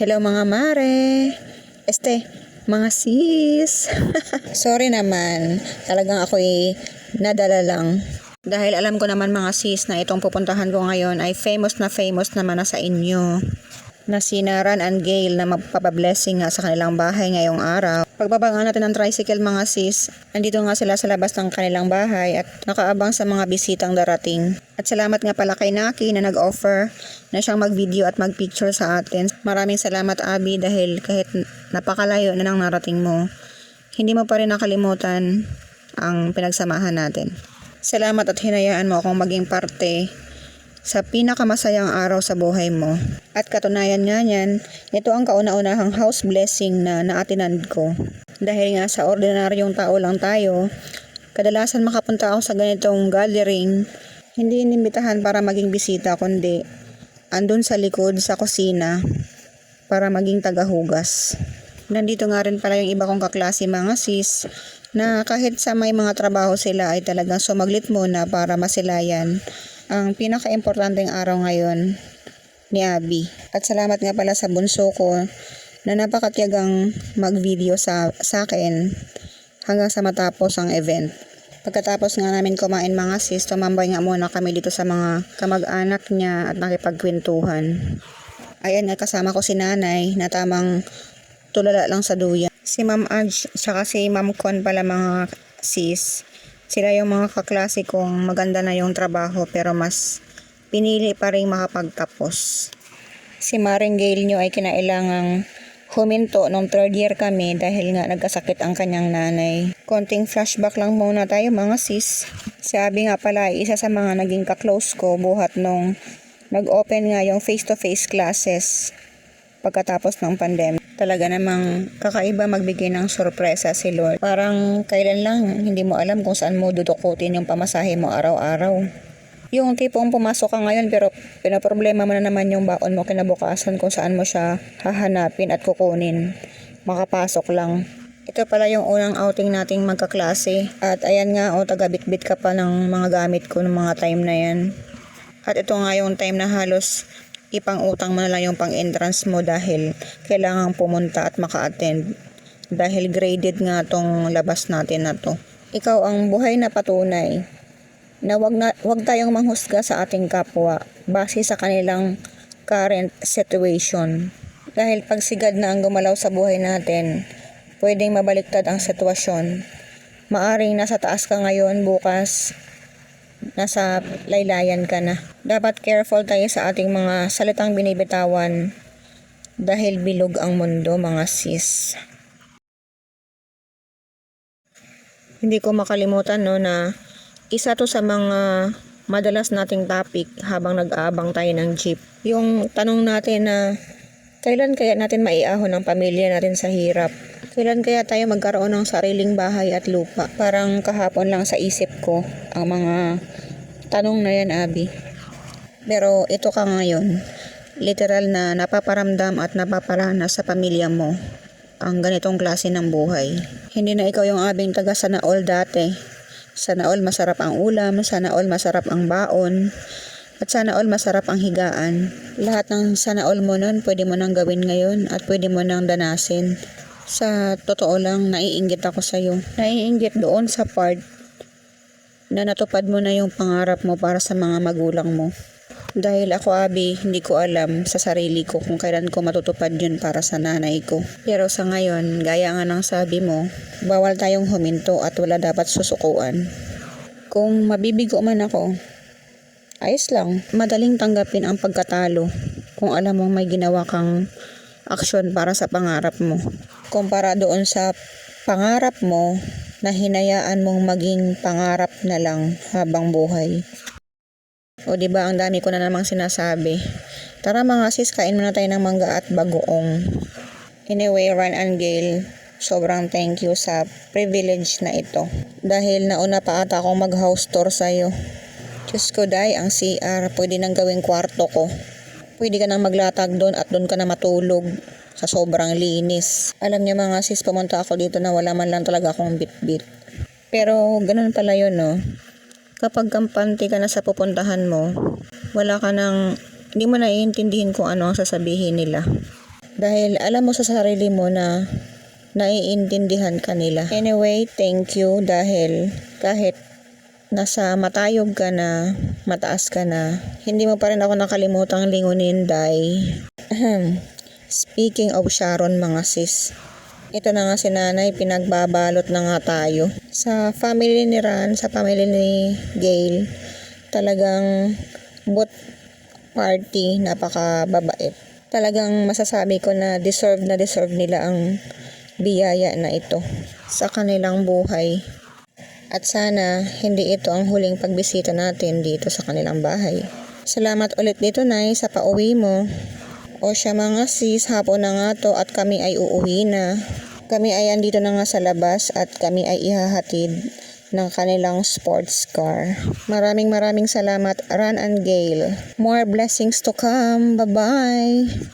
Hello mga mare. Este, mga sis. Sorry naman. Talagang ako'y nadala lang. Dahil alam ko naman mga sis na itong pupuntahan ko ngayon ay famous na famous naman na sa inyo. Na si Naran and Gail na magpapablessing nga sa kanilang bahay ngayong araw. Pagbaba nga natin ng tricycle mga sis, andito nga sila sa labas ng kanilang bahay at nakaabang sa mga bisitang darating. At salamat nga pala kay Naki na nag-offer na siyang mag-video at mag-picture sa atin. Maraming salamat Abi dahil kahit napakalayo na nang narating mo, hindi mo pa rin nakalimutan ang pinagsamahan natin. Salamat at hinayaan mo akong maging parte sa pinakamasayang araw sa buhay mo. At katunayan nga niyan, ito ang kauna-unahang house blessing na naatinan ko. Dahil nga sa ordinaryong tao lang tayo, kadalasan makapunta ako sa ganitong gathering, hindi inimbitahan para maging bisita kundi andun sa likod sa kusina para maging tagahugas. Nandito nga rin pala yung iba kong kaklase mga sis na kahit sa may mga trabaho sila ay talagang sumaglit muna para masilayan ang pinaka-importanteng araw ngayon ni Abby. At salamat nga pala sa bunso ko na napakatyagang mag-video sa, sa akin hanggang sa matapos ang event. Pagkatapos nga namin kumain mga sis, tumambay nga muna kami dito sa mga kamag-anak niya at nakipagkwentuhan. Ayan nga kasama ko si nanay na tamang tulala lang sa duya. Si Ma'am Aj, saka si Ma'am Con pala mga sis. Sila yung mga kaklase kong maganda na yung trabaho pero mas pinili pa rin makapagtapos. Si Maring Gail nyo ay kinailangang huminto nung third year kami dahil nga nagkasakit ang kanyang nanay. Konting flashback lang muna tayo mga sis. Sabi nga pala isa sa mga naging kaklose ko buhat nung nag-open nga yung face-to-face classes pagkatapos ng pandemic. Talaga namang kakaiba magbigay ng sorpresa si Lord. Parang kailan lang hindi mo alam kung saan mo dudukutin yung pamasahe mo araw-araw. Yung tipong pumasok ka ngayon pero pinaproblema mo na naman yung baon mo kinabukasan kung saan mo siya hahanapin at kukunin. Makapasok lang. Ito pala yung unang outing nating magkaklase. At ayan nga, o taga-bit-bit ka pa ng mga gamit ko ng mga time na yan. At ito nga yung time na halos ipang-utang mo na lang yung pang-entrance mo dahil kailangan pumunta at maka-attend. Dahil graded nga tong labas natin na to. Ikaw ang buhay na patunay na wag, na, wag tayong manghusga sa ating kapwa base sa kanilang current situation. Dahil pag sigad na ang gumalaw sa buhay natin, pwedeng mabaliktad ang sitwasyon. Maaring nasa taas ka ngayon, bukas nasa laylayan ka na. Dapat careful tayo sa ating mga salitang binibitawan dahil bilog ang mundo mga sis. Hindi ko makalimutan no na isa to sa mga madalas nating topic habang nag-aabang tayo ng jeep. Yung tanong natin na kailan kaya natin maiahon ang pamilya natin sa hirap? Kailan kaya tayo magkaroon ng sariling bahay at lupa? Parang kahapon lang sa isip ko ang mga tanong na yan, Abi. Pero ito ka ngayon, literal na napaparamdam at napaparana sa pamilya mo ang ganitong klase ng buhay. Hindi na ikaw yung abing taga sana all dati. Sana all masarap ang ulam, sana all masarap ang baon, at sana all masarap ang higaan. Lahat ng sana all mo nun, pwede mo nang gawin ngayon at pwede mo nang danasin. Sa totoo lang, naiinggit ako sa'yo. Naiinggit doon sa part na natupad mo na yung pangarap mo para sa mga magulang mo. Dahil ako, Abi, hindi ko alam sa sarili ko kung kailan ko matutupad yun para sa nanay ko. Pero sa ngayon, gaya nga ng sabi mo, bawal tayong huminto at wala dapat susukuan. Kung mabibigo man ako, ayos lang. Madaling tanggapin ang pagkatalo kung alam mong may ginawa kang aksyon para sa pangarap mo. Kumpara doon sa pangarap mo na hinayaan mong maging pangarap na lang habang buhay. O di ba ang dami ko na namang sinasabi. Tara mga sis, kain muna tayo ng mangga at bagoong. Anyway, Ran and Gail, sobrang thank you sa privilege na ito. Dahil nauna pa ata akong mag-house tour sa'yo. Diyos ko, day, ang CR, pwede nang gawing kwarto ko. Pwede ka nang maglatag doon at doon ka na matulog sa sobrang linis. Alam niyo mga sis, pumunta ako dito na wala man lang talaga akong bit-bit. Pero ganun pala yun, no? Kapag kampante ka na sa pupuntahan mo, wala ka nang, hindi mo naiintindihin kung ano ang sasabihin nila. Dahil alam mo sa sarili mo na naiintindihan ka nila. Anyway, thank you dahil kahit nasa matayog ka na, mataas ka na, hindi mo pa rin ako nakalimutang lingunin, Day. Speaking of Sharon, mga sis, ito na nga si nanay, pinagbabalot na nga tayo. Sa family ni Ran, sa family ni Gail, talagang both party, napakababait. Talagang masasabi ko na deserve na deserve nila ang biyaya na ito sa kanilang buhay. At sana hindi ito ang huling pagbisita natin dito sa kanilang bahay. Salamat ulit dito, Nay, sa pauwi mo. O siya mga sis, hapon na nga to at kami ay uuwi na. Kami ay andito na nga sa labas at kami ay ihahatid ng kanilang sports car. Maraming maraming salamat, Ran and Gail. More blessings to come. Bye-bye!